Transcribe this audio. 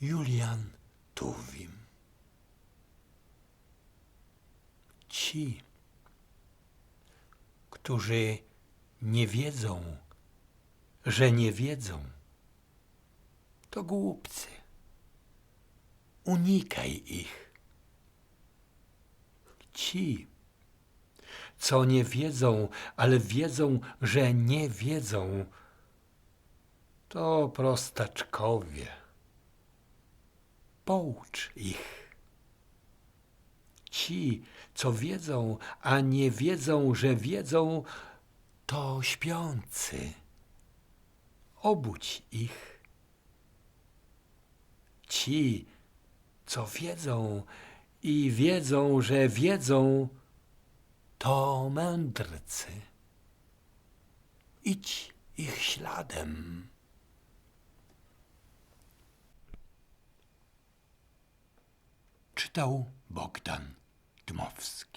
Julian Tuwim. Ci, którzy nie wiedzą, że nie wiedzą, to głupcy. Unikaj ich. Ci, co nie wiedzą, ale wiedzą, że nie wiedzą, to prostaczkowie. Poucz ich. Ci, co wiedzą, a nie wiedzą, że wiedzą, to śpiący. Obudź ich. Ci, co wiedzą i wiedzą, że wiedzą, to mędrcy. Idź ich śladem. Czytał Bogdan Dmowski.